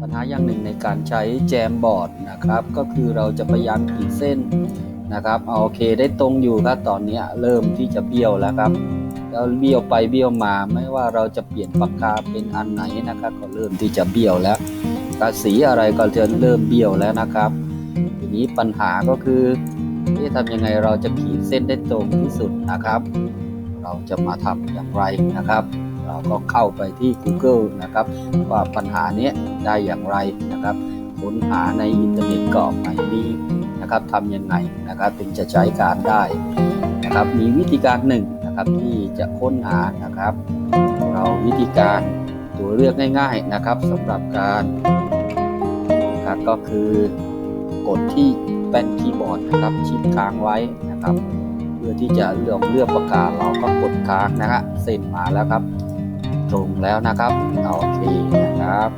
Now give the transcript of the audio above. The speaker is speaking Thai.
ปัญหาอย่างหนึ่งในการใช้แจมบอร์ดนะครับ ก็คือเราจะพยายามขีดเส้นนะครับเอาโอเคได้ตรงอยู่ครับตอนเนี้ยเริ่มที่จะเบี้ยวแล้วครับแล้วเบี้ยวไปเบี้ยวมาไม่ว่าเราจะเปลี่ยนปากกาเป็นอันไหนนะครับ ก็เริ่มที่จะเบี้ยวแล้วกาสีอะไรก็จะเริ่มเบี้ยวแล้วนะครับ ทีนี้ปัญหาก็คือที่ทำยังไงเราจะขีดเส้นได้ตรงที่สุดนะครับ เราจะมาทำอย่างไรนะครับ เราก็เข้าไปที่ Google นะครับ ว่าปัญหานี้ได้อย่างไรนะครับค้นหาในอินเทอร์เน็ตก็ไม่มีนะครับทำยังไงนะครับถึงจะใช้การได้นะครับ มีวิธีการหนึ่งนะครับที่จะค้นหานะครับ เราวิธีการตัวเลือกง่าย ๆนะครับสำหรับการนะครับก็คือกดที่แป้นคีย์บอร์ดนะครับชิดค้างไว้นะครับ เพื่อที่จะเลือกเลือกปากกาเราก็กดค้างนะฮะเส้นมาแล้วครับ ตรงแล้วนะครับ โอเคนะครับ